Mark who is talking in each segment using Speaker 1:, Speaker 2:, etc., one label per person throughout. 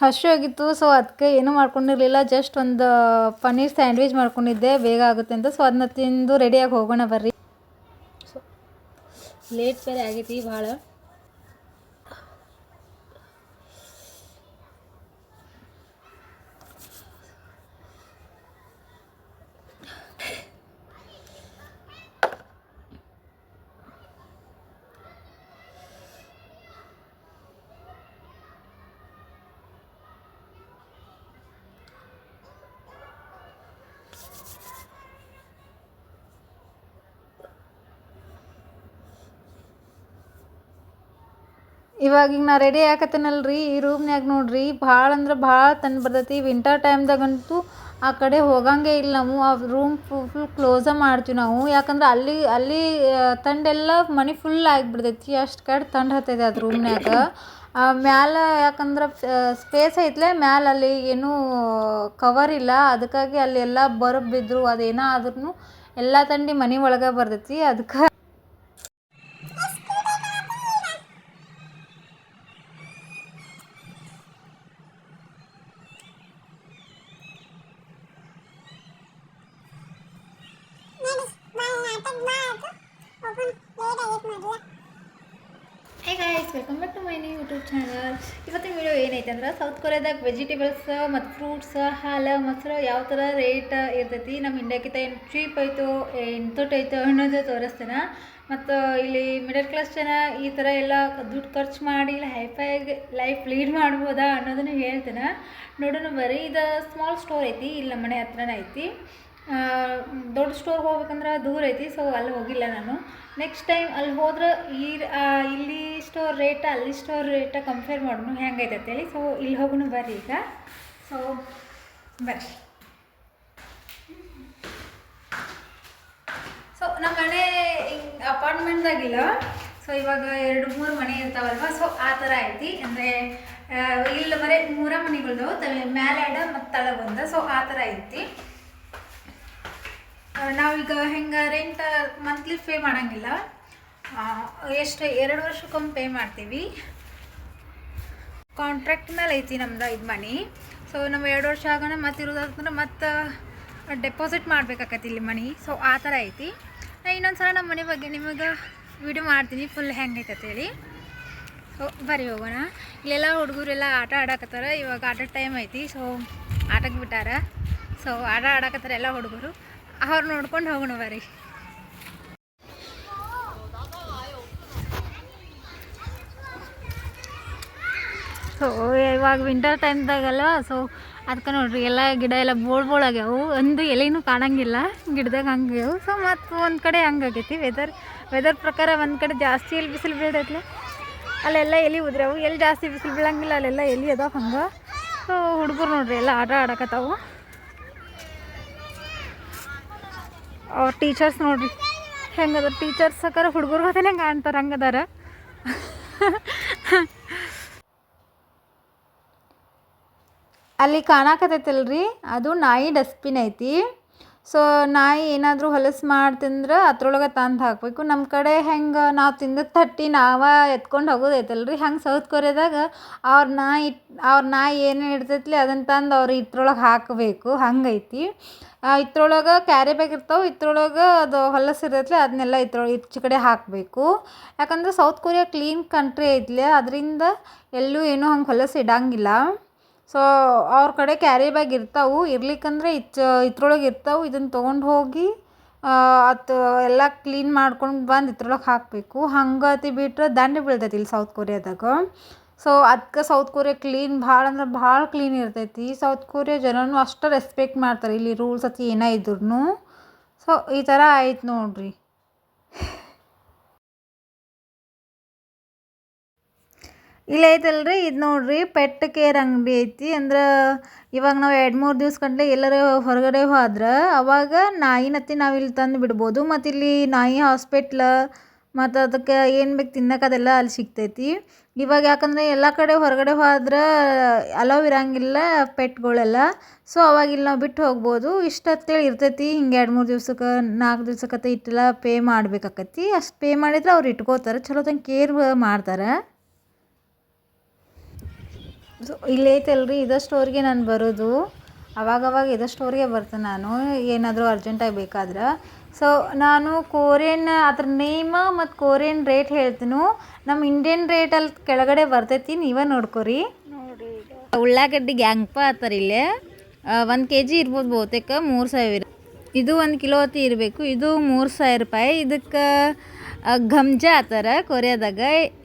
Speaker 1: ಹಸಿವಾಗಿತ್ತು so ಅದಕ್ಕೆ ಏನೂ ಮಾಡ್ಕೊಂಡಿರಲಿಲ್ಲ. Just ಒಂದು ಪನ್ನೀರ್ ಸ್ಯಾಂಡ್ವಿಚ್ ಮಾಡ್ಕೊಂಡಿದ್ದೆ, ಬೇಗ ಆಗುತ್ತೆ ಅಂತ. ಸೊ ಅದನ್ನ ತಿಂದು ರೆಡಿಯಾಗಿ ಹೋಗೋಣ ಬರ್ರಿ. ಲೇಟ್ ಬೇರೆ ಆಗೈತಿ, ಭಾಳ. ಇವಾಗ ಈಗ ನಾ ರೆಡಿ ಆಕತ್ತೇನಲ್ರಿ ಈ ರೂಮ್ನ್ಯಾಗ ನೋಡ್ರಿ, ಭಾಳ ಅಂದ್ರೆ ಭಾಳ ತಣ್ಣು ಬರ್ತೈತಿ. ವಿಂಟರ್ ಟೈಮ್ದಾಗಂತೂ ಆ ಕಡೆ ಹೋಗಂಗೆ ಇಲ್ಲ ನಾವು. ಆ ರೂಮ್ ಫುಲ್ ಕ್ಲೋಸ ಮಾಡ್ತೀವಿ ನಾವು. ಯಾಕಂದ್ರೆ ಅಲ್ಲಿ ಅಲ್ಲಿ ತಂಡೆಲ್ಲ ಮನೆ ಫುಲ್ ಆಗಿಬಿಡ್ತೈತಿ. ಅಷ್ಟು ಕಡೆ ತಂಡ ಹತ್ತೈತೆ ಅದು ರೂಮ್ನ್ಯಾಗ ಮ್ಯಾಲೆ ಯಾಕಂದ್ರೆ ಸ್ಪೇಸ್ ಐತ್ಲೆ, ಮ್ಯಾಲೆ ಅಲ್ಲಿ ಏನೂ ಕವರ್ ಇಲ್ಲ. ಅದಕ್ಕಾಗಿ ಅಲ್ಲಿ ಎಲ್ಲ ಬರ್ಬ್ ಬಿದ್ದರು ಅದೇನೋ ಆದ್ರೂ ಎಲ್ಲ ತಂಡಿ ಮನೆ ಒಳಗೆ ಬರ್ತೈತಿ. ಅದಕ್ಕೆ hey guys welcome back to my new YouTube channel ಇವತ್ತಿನ ವಿಡಿಯೋ ಏನೈತೆ ಅಂದ್ರೆ ಸೌತ್ ಕೊರಿಯಾದಾಗ ವೆಜಿಟೇಬಲ್ಸ್ ಮತ್ತು ಫ್ರೂಟ್ಸ್ ಹಾಲು, ಮೊಸರು ಯಾವ ಥರ ರೇಟ್ ಇರ್ತೈತಿ ನಮ್ಮ ಇಂಡಿಯಾಕ್ಕಿಂತ ಏನು ಚೀಪ್ ಆಯ್ತು ಏನು ತೊಟ್ಟು ಅನ್ನೋದು ತೋರಿಸ್ತೇನೆ. ಮತ್ತು ಇಲ್ಲಿ ಮಿಡಲ್ ಕ್ಲಾಸ್ ಜನ ಈ ಥರ ಎಲ್ಲ ದುಡ್ಡು ಖರ್ಚು ಮಾಡಿ ಇಲ್ಲ ಹೈಫೈ ಲೈಫ್ ಲೀಡ್ ಮಾಡ್ಬೋದಾ ಅನ್ನೋದನ್ನು ಹೇಳ್ತೇನೆ. ನೋಡೋಣ, ಬರೀ ಇದು ಸ್ಮಾಲ್ ಸ್ಟೋರ್ ಐತಿ, ಇಲ್ಲಿ ನಮ್ಮ ಮನೆ ಹತ್ರನೇ ಐತಿ. ದೊಡ್ಡ ಸ್ಟೋರ್ ಹೋಗ್ಬೇಕಂದ್ರೆ ದೂರ ಐತಿ ಸೊ ಅಲ್ಲಿ ಹೋಗಿಲ್ಲ ನಾನು. ನೆಕ್ಸ್ಟ್ ಟೈಮ್ ಅಲ್ಲಿ ಹೋದ್ರೆ ಈ ಇಲ್ಲಿ ಸ್ಟೋರ್ ರೇಟ ಅಲ್ಲಿ ಸ್ಟೋರ್ ರೇಟ ಕಂಪೇರ್ ಮಾಡೋಣ ಹೆಂಗೈತೆ ಅಂತೇಳಿ ಸೊ ಇಲ್ಲಿ ಹೋಗೋಣ ಬರ್ರಿ ಈಗ. ಸೊ ಬರ್ರಿ. ಸೊ ನಮ್ಮ ಮನೆ ಅಪಾರ್ಟ್ಮೆಂಟ್ದಾಗಿಲ್ಲ ಸೊ ಇವಾಗ ಎರಡು, ಮೂರು ಮನೆ ಇರ್ತಾವಲ್ವ ಸೊ ಆ ಥರ ಐತಿ. ಅಂದರೆ ಇಲ್ಲಿ ಬರೀ ಮೂರ ಮನೆಗಳ್ದವು, ತಲೆ ಮ್ಯಾಲೆ ಎಡ ಮತ್ತು ತಳ ಬಂದ ಸೊ ಆ ಥರ ಐತಿ. ನಾವೀಗ ಹೆಂಗೆ ರೆಂಟ್ ಮಂತ್ಲಿ ಪೇ ಮಾಡೋಂಗಿಲ್ಲ. ಎಷ್ಟು, ಎರಡು ವರ್ಷಕ್ಕೊಮ್ಮೆ ಪೇ ಮಾಡ್ತೀವಿ. ಕಾಂಟ್ರಾಕ್ಟ್ ಮೇಲೆ ಐತಿ ನಮ್ದು ಇದು ಮನಿ ಸೊ ನಾವು ಎರಡು ವರ್ಷ ಆಗೋಣ, ಮತ್ತೆ ಇರೋದಂದ್ರೆ ಮತ್ತೆ ಡೆಪಾಸಿಟ್ ಮಾಡ್ಬೇಕಾಗತ್ತೆ ಇಲ್ಲಿ ಮನಿ ಸೊ ಆ ಥರ ಐತಿ. ನಾ ಇನ್ನೊಂದು ಸಲ ನಮ್ಮ ಮನೆ ಬಗ್ಗೆ ನಿಮಗೆ ವಿಡಿಯೋ ಮಾಡ್ತೀನಿ ಫುಲ್ ಅಂತೇಳಿ ಸೊ ಬರಿ ಹೋಗೋಣ. ಇಲ್ಲೆಲ್ಲ ಹುಡುಗರೆಲ್ಲ ಆಟ ಆಡಾಕತ್ತಾರ. ಇವಾಗ ಆಟದ ಟೈಮ್ ಐತಿ. ಸೊ ಆಟಕ್ಕೆ ಬಿಟ್ಟಾರ. ಸೊ ಆಟ ಆಡಕತ್ತಾರ ಎಲ್ಲ ಹುಡುಗರು. ಅವ್ರು ನೋಡ್ಕೊಂಡು ಹೋಗೋಣ ಬರ್ರಿ. ಸೊ ಇವಾಗ ವಿಂಟರ್ ಟೈಮ್ದಾಗಲ್ಲ ಸೊ ಅದಕ್ಕೆ ನೋಡ್ರಿ ಎಲ್ಲ ಗಿಡ ಎಲ್ಲ ಬೋಳ್ ಬೋಳ್ ಆಗ್ಯಾವು. ಒಂದು ಎಲೆನೂ ಕಾಣಂಗಿಲ್ಲ. ಗಿಡದಾಗ ಹಂಗ್ಯಾವು ಸೊ ಮತ್ತು ಒಂದು ಕಡೆ ಹಂಗಾಗೈತಿ ವೆದರ್ ವೆದರ್ ಪ್ರಕಾರ ಒಂದು ಕಡೆ ಜಾಸ್ತಿ ಎಲ್ಲಿ ಬಿಸಿಲು ಬೀಳೈತಿ ಅಲ್ಲೆಲ್ಲ ಎಲೆ ಉದ್ರವು ಎಲ್ಲಿ ಜಾಸ್ತಿ ಬಿಸಿಲು ಬೀಳಂಗಿಲ್ಲ, ಅಲ್ಲೆಲ್ಲ ಎಲೆ ಅದಾವ ಹಂಗೆ. ಸೊ ಹುಡುಗರು ನೋಡ್ರಿ ಎಲ್ಲ ಆಟ ಆಡಕತ್ತಾವು. ಅವ್ರ ಟೀಚರ್ಸ್ ನೋಡ್ರಿ. ಹೆಂಗದ ಟೀಚರ್ಸ್ ಸಕರ ಹುಡುಗರು ಹೆಂಗೆ ಕಾಣ್ತಾರೆ ಹಂಗದಾರ? ಅಲ್ಲಿ ಕಾಣಕತ್ತೈತಲ್ರಿ, ಅದು ನಾಯಿ ಡಸ್ಟ್ಬಿನ್ ಐತಿ. ಸೊ ನಾಯಿ ಏನಾದರೂ ಹೊಲಸು ಮಾಡ್ತಿದ್ರೆ ಅದ್ರೊಳಗೆ ತಂದು ಹಾಕಬೇಕು. ನಮ್ಮ ಕಡೆ ಹೆಂಗೆ ನಾವು ತಿಂದ ತಟ್ಟಿ ನಾವೇ ಎತ್ಕೊಂಡು ಹೋಗೋದೈತಲ್ರಿ. ಹಂಗೆ ಸೌತ್ ಕೊರಿಯಾದಾಗ ಅವ್ರ ನಾಯಿ ಅವ್ರ ನಾಯಿ ಏನು ಇಡ್ತೈತಿ ಅದನ್ನು ತಂದು ಅವ್ರು ಇದ್ರೊಳಗೆ ಹಾಕಬೇಕು. ಹಂಗೈತಿ. ಇದ್ರೊಳಗೆ ಕ್ಯಾರಿ ಬ್ಯಾಗ್ ಇರ್ತಾವೆ. ಇದ್ರೊಳಗೆ ಅದು ಹೊಲಸು ಇರ್ತೈತಿ ಅದನ್ನೆಲ್ಲ ಇದ್ರೊಳಗೆ ಈಚೆ ಕಡೆ ಹಾಕಬೇಕು. ಯಾಕಂದ್ರೆ ಸೌತ್ ಕೊರಿಯಾ ಕ್ಲೀನ್ ಕಂಟ್ರಿ ಐತ್ಲೆ. ಅದರಿಂದ ಎಲ್ಲೂ ಏನೂ ಹಂಗೆ ಹೊಲಸು ಇಡಂಗಿಲ್ಲ. ಸೊ ಅವ್ರ ಕಡೆ ಕ್ಯಾರಿ ಬ್ಯಾಗ್ ಇರ್ತಾವೆ. ಇರ್ಲಿಕ್ಕಂದ್ರೆ ಇಚ್, ಇದ್ರೊಳಗೆ ಇರ್ತಾವೆ. ಇದನ್ನು ತೊಗೊಂಡು ಹೋಗಿ ಅದು ಎಲ್ಲ ಕ್ಲೀನ್ ಮಾಡ್ಕೊಂಡು ಬಂದು ಇದ್ರೊಳಗೆ ಹಾಕಬೇಕು. ಹಂಗತಿ ಬಿಟ್ರೆ ದಂಡ ಬೀಳ್ತೈತಿ ಇಲ್ಲಿ ಸೌತ್ ಕೊರಿಯಾದಾಗ ಸೊ ಅದಕ್ಕೆ ಸೌತ್ ಕೊರಿಯಾ ಕ್ಲೀನ್ ಭಾಳ ಅಂದ್ರೆ ಭಾಳ ಕ್ಲೀನ್ ಇರ್ತೈತಿ. ಸೌತ್ ಕೊರಿಯಾ ಜನನು ಅಷ್ಟು ರೆಸ್ಪೆಕ್ಟ್ ಮಾಡ್ತಾರೆ. ಇಲ್ಲಿ ರೂಲ್ಸ್ ಅತಿ ಏನೇ ಇದ್ರೂ ಸೊ ಈ ಥರ ಆಯ್ತು ನೋಡ್ರಿ. ಇಲ್ಲ ಐತಲ್ರಿ, ಇದು ನೋಡ್ರಿ ಪೆಟ್ ಕೇರ್ ಅಂಗಡಿ ಐತಿ, ಅಂದ್ರೆ ಇವಾಗ ನಾವು ಎರಡು ಮೂರು ದಿವ್ಸ ಗಂಟೆ ಎಲ್ಲರ ಹೊರಗಡೆ ಹೋದ್ರೆ, ಅವಾಗ ನಾಯಿನತ್ತಿ ನಾವು ಇಲ್ಲಿ ತಂದು ಬಿಡ್ಬೋದು, ಮತ್ತು ಇಲ್ಲಿ ನಾಯಿ ಹಾಸ್ಪಿಟ್ಲ, ಮತ್ತು ಅದಕ್ಕೆ ಏನು ಬೇಕು ತಿನ್ನಕ್ಕೆ ಅದೆಲ್ಲ ಅಲ್ಲಿ ಸಿಗ್ತೈತಿ. ಇವಾಗ ಯಾಕಂದರೆ ಎಲ್ಲ ಕಡೆ ಹೊರಗಡೆ ಹೋದ್ರೆ ಅಲೋ ಇರಂಗಿಲ್ಲ ಪೆಟ್ಗಳೆಲ್ಲ, ಸೊ ಅವಾಗ ಇಲ್ಲಿ ನಾವು ಬಿಟ್ಟು ಹೋಗ್ಬೋದು. ಇಷ್ಟು ಅಂತೇಳಿ ಇರ್ತೈತಿ, ಹಿಂಗೆ ಎರಡು ಮೂರು ದಿವ್ಸಕ್ಕೆ ನಾಲ್ಕು ದಿವ್ಸಕ್ಕೆ ಇಟ್ಟೆಲ್ಲ ಪೇ ಮಾಡ್ಬೇಕಾಕತಿ ಅಷ್ಟು ಪೇ ಮಾಡಿದ್ರೆ ಅವ್ರು ಇಟ್ಕೋತಾರೆ ಚಲೋತಂಗೆ ಕೇರ್ ಮಾಡ್ತಾರೆ. ಸೊ ಇಲ್ಲಿ ಐತಲ್ರಿ ಇದೇ ಸ್ಟೋರಿಗೆ ನಾನು ಬರೋದು. ಅವಾಗವಾಗ ಇದೇ ಸ್ಟೋರಿಗೆ ಬರ್ತೇನೆ ನಾನು. ಏನಾದರೂ ಅರ್ಜೆಂಟಾಗಿ ಬೇಕಾದ್ರೆ. ಸೊ ನಾನು ಕೋರಿಯನ್ ಅದ್ರ ನೇಮ ಮತ್ತು ಕೋರಿಯನ್ ರೇಟ್ ಹೇಳ್ತೀನಿ. ನಮ್ಮ ಇಂಡಿಯನ್ ರೇಟಲ್ಲಿ ಕೆಳಗಡೆ ಬರ್ತೈತಿ ನೀವೇ ನೋಡ್ಕೊರಿ. ಉಳ್ಳಾಗಡ್ಡಿ ಗ್ಯಾಂಗ್ಪ ಆತರ ಇಲ್ಲೇ. ಒಂದು ಕೆ ಜಿ ಇರ್ಬೋದು ಬಹುತೇಕ ಮೂರು ಸಾವಿರ. ಇದು ಒಂದು ಕಿಲೋ ಅತಿ ಇರಬೇಕು. ಇದು ಮೂರು ಸಾವಿರ ರೂಪಾಯಿ. ಇದಕ್ಕೆ ಘಮ್ಜ ಆತಾರ ಕೊರಿಯಾದಾಗ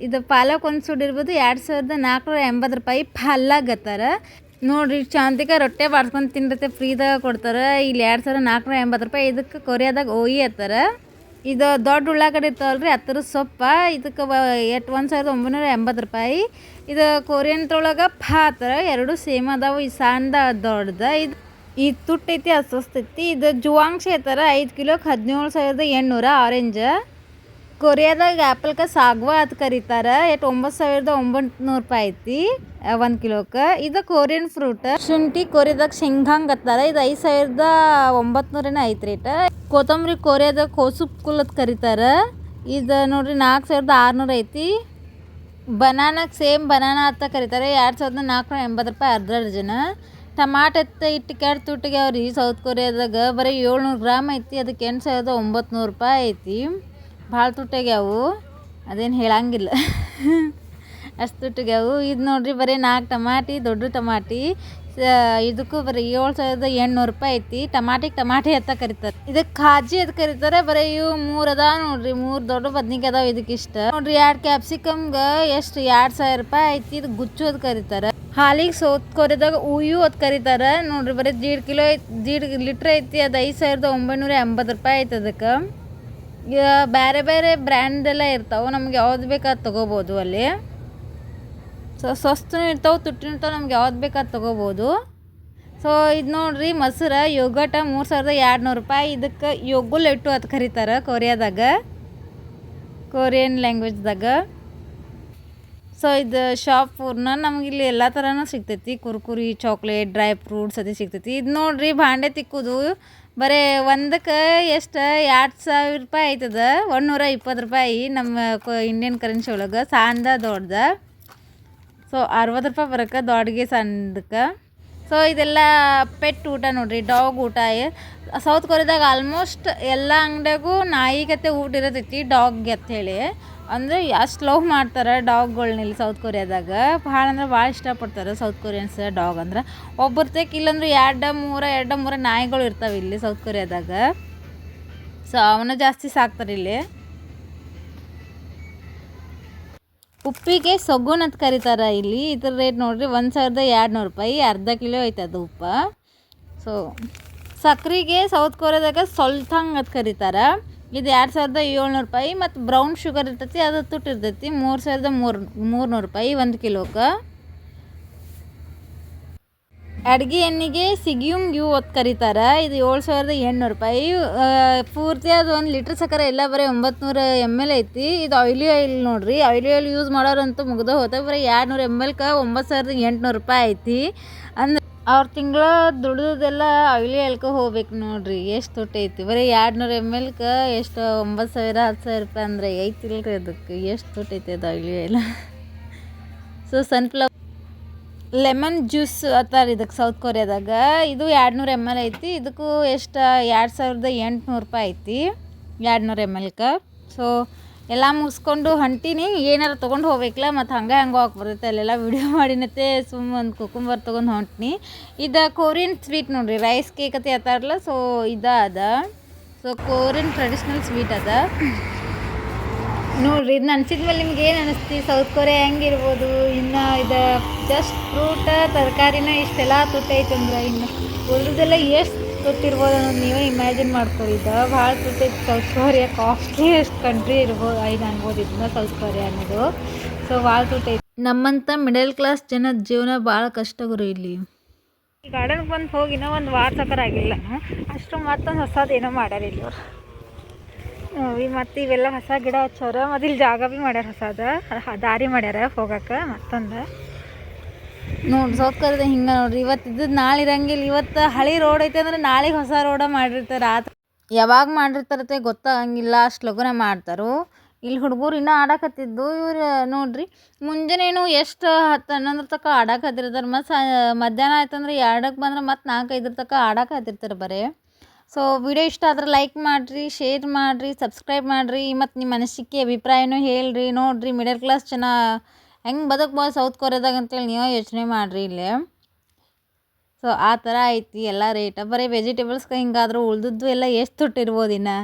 Speaker 1: ಇದು ಪಾಲಕ್ ಒಂದು ಸುಡ್ ಇರ್ಬೋದು ಎರಡು ಸಾವಿರದ ನಾಲ್ಕುನೂರ ಎಂಬತ್ತು ರೂಪಾಯಿ ಪಲ್ಲಾಗತ್ತಾರ ನೋಡ್ರಿ ಶಾಂತಿಕ ರೊಟ್ಟೆ ಬಾಡ್ಸ್ಕೊಂಡು ತಿನ್ರತ್ತೆ ಫ್ರೀದಾಗ ಕೊಡ್ತಾರೆ. ಇಲ್ಲಿ ಎರಡು ಸಾವಿರ ನಾಲ್ಕುನೂರ ಎಂಬತ್ತು ರೂಪಾಯಿ ಇದಕ್ಕೆ ಕೊರಿಯಾದಾಗ ಓಯಿ ಅತ್ತಾರ ಇದು ದೊಡ್ಡ ಉಳ್ಳಾಗಡ್ಡಿ ಇರ್ತಾವಲ್ರಿ, ಹತ್ತರ ಸೊಪ್ಪ. ಇದಕ್ಕೆ ಎಟ್, ಒಂದು ಸಾವಿರದ ಒಂಬೈನೂರ ಎಂಬತ್ತು ರೂಪಾಯಿ. ಇದು ಕೊರಿಯನ್ ತೊಳಗ ಪಾತ್ರ ಎರಡು ಸೇಮ್ ಅದಾವು, ಈ ಸಣ್ಣದ ದೊಡ್ಡದ. ಇದು, ಈ ತುಟ್ಟೈತಿ ಅಸ್ವಸ್ತೈತಿ ಇದು ಜುವಾಂಗ್ಸ್ ಐತಾರ ಐದು ಕಿಲೋಕ್ಕೆ ಹದಿನೇಳು ಸಾವಿರದ ಎಂಟುನೂರ ಆರೆಂಜ್. ಕೊರಿಯಾದಾಗ ಆ್ಯಪಲ್ಗೆ ಸಾಗ್ವಾ ಅಂತ ಕರೀತಾರೆ. ಎಷ್ಟು ಒಂಬತ್ತು ಸಾವಿರದ ಒಂಬತ್ನೂರು ರೂಪಾಯಿ ಐತಿ ಒಂದು ಕಿಲೋಕ್ಕೆ ಇದು ಕೊರಿಯನ್ ಫ್ರೂಟ್. ಶುಂಠಿ ಕೊರಿಯಾದಾಗ ಶೇಂಗಾಂಗ್ ಅತ್ತಾರ ಇದು ಐದು ಸಾವಿರದ ಒಂಬತ್ತು ಐತಿ ರೇಟ್ ಕೊತ್ತಂಬರಿ ಕೊರಿಯಾದಾಗ ಕೋಸು ಕುಲ್ ಅಂತ ಕರೀತಾರೆ. ಇದು ನೋಡ್ರಿ ನಾಲ್ಕು ಸಾವಿರದ ಆರುನೂರು ಐತಿ. ಬನಾನಾಗೆ ಸೇಮ್ ಬನಾನಾ ಅಂತ ಕರೀತಾರೆ. ಎರಡು ಸಾವಿರದ ನಾಲ್ಕುನೂರ ಎಂಬತ್ತು ರೂಪಾಯಿ ಅರ್ಧ ಡಜನ್ ಟಮಾಟ ಇಟ್ಟು ಕೆಟ್ಟ ತುಟ್ಟಿಗೆ ಅವ್ರಿ. ಸೌತ್ ಕೊರಿಯಾದಾಗ ಬರೀ ಏಳ್ನೂರು ಗ್ರಾಮ್ ಐತಿ. ಅದಕ್ಕೆ ಎಂಟು ಸಾವಿರದ ಒಂಬತ್ತು ರೂಪಾಯಿ ಐತಿ. ಭಾಳ ತುಟ್ಟಾಗ್ಯಾವು ಅದೇನು ಹೇಳಂಗಿಲ್ಲ. ಅಷ್ಟು ತುಟ್ಟಾಗ್ಯಾವು ಇದು ನೋಡ್ರಿ ಬರೀ ನಾಲ್ಕು ಟಮಾಟಿ, ದೊಡ್ಡ ಟಮಾಟಿ. ಇದಕ್ಕೂ ಬರೀ ಏಳು ಸಾವಿರದ ಎಂಟುನೂರು ರೂಪಾಯಿ ಐತಿ. ಟಮಾಟಿಗೆ ಟಮಾಟಿ ಅಂತ ಕರೀತಾರೆ. ಇದಕ್ಕೆ ಕಾಜಿ ಅಂತ ಕರೀತಾರೆ. ಬರೀ ಇವು ಮೂರು ಅದಾವ ನೋಡ್ರಿ. ಮೂರು ದೊಡ್ಡ ಬದ್ನಿಕಾಯಿ ಅದಾವ ಇದಕ್ಕೆ ಇಷ್ಟ ನೋಡ್ರಿ ಎರಡು ಕ್ಯಾಪ್ಸಿಕಮ್ಗೆ ಎಷ್ಟು? ಎರಡು ಸಾವಿರ ರೂಪಾಯಿ ಐತಿ. ಇದು ಗುಚ್ಚು ಅದು ಕರೀತಾರೆ. ಹಾಲಿಗೆ ಸೋತ್ ಕೊರಿದಾಗ ಉಯ್ಯು ಅದು ಕರೀತಾರೆ. ನೋಡ್ರಿ ಬರೀ ದೀಡ್ ಕಿಲೋ ಐತಿ ದೀಡ್ ಲೀಟ್ರ್ ಐತಿ. ಅದು ಐದು ಸಾವಿರದ ಒಂಬೈನೂರ ಎಂಬತ್ತು ರೂಪಾಯಿ ಐತಿ ಅದಕ್ಕೆ. ಬೇರೆ ಬೇರೆ ಬ್ರ್ಯಾಂಡೆಲ್ಲ ಇರ್ತಾವೆ, ನಮ್ಗೆ ಯಾವ್ದು ಬೇಕಾದ್ ತೊಗೋಬೋದು ಅಲ್ಲಿ. ಸೊ ಸ್ವಸ್ತನೂ ಇರ್ತಾವೆ, ತುಟ್ಟಿನೂ ಇರ್ತಾವೆ, ನಮ್ಗೆ ಯಾವ್ದು ಬೇಕಾದ್ ತೊಗೋಬೋದು. ಸೊ, ಇದು ನೋಡ್ರಿ ಮೊಸರು ಯೋಗಟ ಮೂರು ಸಾವಿರದ ಎರಡು ನೂರು ರೂಪಾಯಿ. ಇದಕ್ಕೆ ಯೋಗುಲೆಟ್ಟು ಅದು ಕರೀತಾರೆ ಕೊರಿಯಾದಾಗ, ಕೊರಿಯನ್ ಲ್ಯಾಂಗ್ವೇಜ್ದಾಗ. ಸೊ, ಇದು ಶಾಪ್ ಪೂರ್ಣ ನಮ್ಗೆ ಇಲ್ಲಿ ಎಲ್ಲ ಥರನೂ ಸಿಗ್ತೈತಿ. ಕುರ್ಕುರಿ, ಚಾಕ್ಲೇಟ್, ಡ್ರೈ ಫ್ರೂಟ್ಸ್ ಅದೇ ಸಿಗ್ತೈತಿ. ಇದು ನೋಡ್ರಿ ಭಾಂಡೆ ತಿಕ್ಕೋದು ಬರೀ ಒಂದಕ್ಕೆ ಎಷ್ಟು ಎರಡು ಸಾವಿರ ರೂಪಾಯಿ ಆಯ್ತದ? ಒಂದುನೂರ ಇಪ್ಪತ್ತು ರೂಪಾಯಿ ನಮ್ಮ ಕೊ ಇಂಡಿಯನ್ ಕರೆನ್ಸಿ ಒಳಗೆ. ಸಣ್ಣದ ದೊಡ್ಡದ. ಸೊ ಅರವತ್ತು ರೂಪಾಯಿ ಬರೋಕ್ಕೆ ದೊಡ್ಡಗೆ ಸಣ್ಣದಕ್ಕೆ ಸೊ ಇದೆಲ್ಲ ಪೆಟ್ ಊಟ ನೋಡ್ರಿ, ಡಾಗ್ ಊಟ. ಸೌತ್ ಕೊರಿಯಾದಾಗ ಆಲ್ಮೋಸ್ಟ್ ಎಲ್ಲ ಅಂಗಡಿಯಾಗೂ ನಾಯಿಗತ್ತೆ ಊಟ ಇರತೈತಿ, ಡಾಗ್ಗೆ ಅಂತ ಹೇಳಿ. ಅಂದರೆ ಅಷ್ಟು ಲವ್ ಮಾಡ್ತಾರೆ ಡಾಗ್ಗಳ್ನಲ್ಲಿ ಸೌತ್ ಕೊರಿಯಾದಾಗ ಭಾಳ ಅಂದ್ರೆ ಭಾಳ ಇಷ್ಟಪಡ್ತಾರೆ ಸೌತ್ ಕೊರಿಯನ್ಸ್ ಡಾಗ್ ಅಂದ್ರೆ. ಒಬ್ಬರ್ತಕ್ಕೆ ಇಲ್ಲಂದ್ರೆ ಎರಡು ಮೂರ ಎರಡು ಮೂರ ನಾಯಿಗಳು ಇರ್ತಾವೆ ಇಲ್ಲಿ ಸೌತ್ ಕೊರಿಯಾದಾಗ ಸೊ ಅವನ್ನ ಜಾಸ್ತಿ ಸಾಕ್ತಾರೆ ಇಲ್ಲಿ. ಉಪ್ಪಿಗೆ ಸೊಗ್ಗುನ್ ಅಂತ ಕರೀತಾರೆ ಇಲ್ಲಿ. ಇದ್ರ ರೇಟ್ ನೋಡ್ರಿ ಒಂದು ಸಾವಿರದ ಎರಡು ನೂರು ರೂಪಾಯಿ, ಅರ್ಧ ಕಿಲೋ ಅದು ಉಪ್ಪು. ಸೊ ಸಕ್ರೆಗೆ ಸೌತ್ ಕೊರಿಯಾದಾಗ ಸ್ವಲ್ಪ ಅಂತ ಕರೀತಾರೆ. ಇದು ಎರಡು ಸಾವಿರದ ಏಳ್ನೂರು ರೂಪಾಯಿ ಮತ್ತು ಬ್ರೌನ್ ಶುಗರ್ ಇರ್ತೈತಿ, ಅದು ತುಟ್ಟು ಇರ್ತೈತಿ. ಮೂರು ಸಾವಿರದ ಮೂರು, ಮೂರ್ನೂರು ರೂಪಾಯಿ ಒಂದು ಕಿಲೋಕ್ಕೆ ಅಡುಗೆ ಎಣ್ಣೆಗೆ ಸಿಗಿಯುಂಗ್ ಯು ಅಂತ ಕರೀತಾರೆ. ಇದು ಏಳು ಸಾವಿರದ ಎಂಟುನೂರು ರೂಪಾಯಿ. ಪೂರ್ತಿ ಅದು ಒಂದು ಲೀಟ್ರ್ ಸಕ್ಕರೆ ಎಲ್ಲ ಬರೀ ಒಂಬತ್ತು ಎಂ ಎಲ್ ಐತಿ. ಇದು ಆಯಿಲಿ ಆಯಿಲ್ ನೋಡ್ರಿ. ಆಯಿಲಿ ಆಯಿಲ್ ಯೂಸ್ ಮಾಡೋರಂತೂ ಮುಗ್ದ ಹೋತ ಬರೀ ಎರಡು ನೂರು ಎಂ ಎಲ್ಗೆ ಒಂಬತ್ತು ಸಾವಿರದ ಎಂಟುನೂರು ರೂಪಾಯಿ ಐತಿ. ಅಂದ್ರೆ ಅವ್ರ ತಿಂಗಳ ದುಡ್ದದೆಲ್ಲ ಆಯ್ಲಿ ಎಲ್ಕ ಹೋಗ್ಬೇಕು ನೋಡ್ರಿ. ಎಷ್ಟು ತುಟ್ಟೈತಿ ಬರೀ ಎರಡು ನೂರು ಎಂ ಎಲ್ಗೆ ಎಷ್ಟು ಒಂಬತ್ತು ಸಾವಿರ, ಹತ್ತು ಸಾವಿರ ರೂಪಾಯಿ ಅಂದರೆ ಐತಿಲ್ರಿ ಅದಕ್ಕೆ ಎಷ್ಟು ತುಟ್ಟೈತಿ ಅದು ಆಯ್ಲಿ ಎಲ್ಲ. ಸೊ ಸನ್ಫ್ಲವರ್ ಲೆಮನ್ ಜ್ಯೂಸ್ ಅತ್ತಾರ ಇದಕ್ಕೆ ಸೌತ್ ಕೊರಿಯಾದಾಗ ಇದು ಎರಡು ನೂರು ಎಂ ಎಲ್ ಐತಿ. ಇದಕ್ಕೂ ಎಷ್ಟು? ಎರಡು ಸಾವಿರದ ಎಂಟುನೂರು ರೂಪಾಯಿ ಐತಿ. ಎರಡು ನೂರು ಎಂ ಎಲ್ಕ ಸೊ ಎಲ್ಲ ಮುಗಿಸ್ಕೊಂಡು ಹೊಂಟೀನಿ. ಏನಾರು ತೊಗೊಂಡು ಹೋಗ್ಬೇಕಲ್ಲ, ಮತ್ತು ಹಂಗೆ ಹಂಗೆ ಹೋಗಕ್ಕೆ ಬರುತ್ತೆ. ಅಲ್ಲೆಲ್ಲ ವಿಡಿಯೋ ಮಾಡಿನತ್ತೆ ಸುಮ್ಮ ಒಂದು ಕುಕುಂಬರ್ ತೊಗೊಂಡು ಹೊಂಟೀನಿ. ಇದು ಕೋರಿಯನ್ ಸ್ವೀಟ್ ನೋಡಿರಿ ರೈಸ್ ಕೇಕ್ ಅಂತ ಹೇಳ್ತಾರಲ್ಲ ಸೊ ಇದು ಅದ. ಸೊ ಕೋರಿಯನ್ ಟ್ರೆಡಿಷ್ನಲ್ ಸ್ವೀಟ್ ಅದ. ನೋಡಿರಿ ಇದನ್ನ ಅನ್ಸಿದ್ಮೇಲೆ ನಿಮ್ಗೆ ಏನು ಅನಿಸ್ತಿ? South Korea ಹೆಂಗಿರ್ಬೋದು? ಇನ್ನು ಇದು ಜಸ್ಟ್ ಫ್ರೂಟ ತರಕಾರಿನ ಇಷ್ಟೆಲ್ಲ ತುಟ್ಟೈತೆ ಅಂದ್ರೆ ಇನ್ನು ಉಳಿದೆಲ್ಲ ಎಷ್ಟು ತುಟ್ಟಿರ್ಬೋದು ಅನ್ನೋದು ನೀವೇ ಇಮ್ಯಾಜಿನ್ ಮಾಡ್ಕೊರಿ ಇದು ಭಾಳ ಜೊತೆ ಸೌತ್ ಕೊರಿಯಾ ಕಾಸ್ಟ್ಲಿ ಕಂಟ್ರಿ ಇರ್ಬೋದು, ಐದು ಅನ್ಬೋದು ಇದನ್ನ ಸೌತ್ ಕೊರಿಯಾ ಅನ್ನೋದು. ಸೊ ಭಾಳ ಜೊತೆ ನಮ್ಮಂಥ ಮಿಡಲ್ ಕ್ಲಾಸ್ ಜನದ ಜೀವನ ಭಾಳ ಕಷ್ಟ ಗುರು ಇಲ್ಲಿ. ಈ ಗಾರ್ಡನ್ಗೆ ಬಂದು ಹೋಗಿ ಇನ್ನೂ ಒಂದು ವಾರ ಆಗಿಲ್ಲ. ಅಷ್ಟು ಮತ್ತೊಂದು ಹೊಸದು ಏನೋ ಮಾಡ್ಯಾರ ಇಲ್ಲಿ ಅವ್ರು. ಮತ್ತು ಇವೆಲ್ಲ ಹೊಸ ಗಿಡ ಹಚ್ಚಾರ ಮತ್ತು ಇಲ್ಲಿ ಜಾಗ ಭೀ ಮಾಡ್ಯಾರ ಹೊಸದ. ದಾರಿ ಮಾಡ್ಯಾರ ಹೋಗಕ್ಕೆ ಮತ್ತೊಂದು. ನೋಡಿ ಸೌತ್ ಕರ್ದ ಹಿಂಗೆ ನೋಡ್ರಿ. ಇವತ್ತು ಇದ್ದದ್ದು ನಾಳೆ ಇರಂಗಿಲ್ಲ. ಇವತ್ತು ಹಳಿ ರೋಡ್ ಐತೆ ಅಂದ್ರೆ ನಾಳೆಗೆ ಹೊಸ ರೋಡ ಮಾಡಿರ್ತಾರೆ. ಆತ ಯಾವಾಗ ಮಾಡಿರ್ತಾರತ್ತೆ ಗೊತ್ತಾಗಂಗಿಲ್ಲ. ಅಷ್ಟು ಲಗುನ ಮಾಡ್ತಾರೋ. ಇಲ್ಲಿ ಹುಡುಗರು ಇನ್ನೂ ಆಡಕತ್ತಿದ್ದು ಇವ್ರು, ನೋಡ್ರಿ. ಮುಂಜಾನೇನು ಎಷ್ಟು ಹತ್ತು ಹನ್ನೊಂದರ ತನಕ ಆಡಕತ್ತಿರ್ತಾರೆ. ಮತ್ತು ಮಧ್ಯಾಹ್ನ ಆಯ್ತಂದ್ರೆ ಎರಡಕ್ಕೆ ಬಂದ್ರೆ ಮತ್ತು ನಾಲ್ಕು ಐದರ ತನಕ ಆಡಕತ್ತಿರ್ತಾರೆ ಬರೀ. ಸೊ ವಿಡಿಯೋ ಇಷ್ಟ ಆದ್ರೆ ಲೈಕ್ ಮಾಡಿರಿ ಶೇರ್ ಮಾಡಿರಿ ಸಬ್ಸ್ಕ್ರೈಬ್ ಮಾಡಿರಿ. ಮತ್ತು ನಿಮ್ಮ ಅನಿಸಿಕೆ ಅಭಿಪ್ರಾಯನೂ ಹೇಳ್ರಿ. ನೋಡಿರಿ ಮಿಡಲ್ ಕ್ಲಾಸ್ ಜನ ಹೆಂಗೆ ಬದುಕ್ಬೋದು ಸೌತ್ ಕೊರಿಯಾದಾಗ ಅಂತೇಳಿ ನೀವು ಯೋಚನೆ ಮಾಡಿರಿ ಇಲ್ಲಿ. ಸೊ ಆ ಥರ ಐತಿ, ಎಲ್ಲ ರೇಟ ಬರೀ ವೆಜಿಟೇಬಲ್ಸ್ಗೆ ಹಿಂಗಾದ್ರೂ ಉಳ್ದಿದ್ದು ಎಲ್ಲ ಎಷ್ಟು ತುಟ್ಟಿರ್ಬೋದು ಇನ್ನು?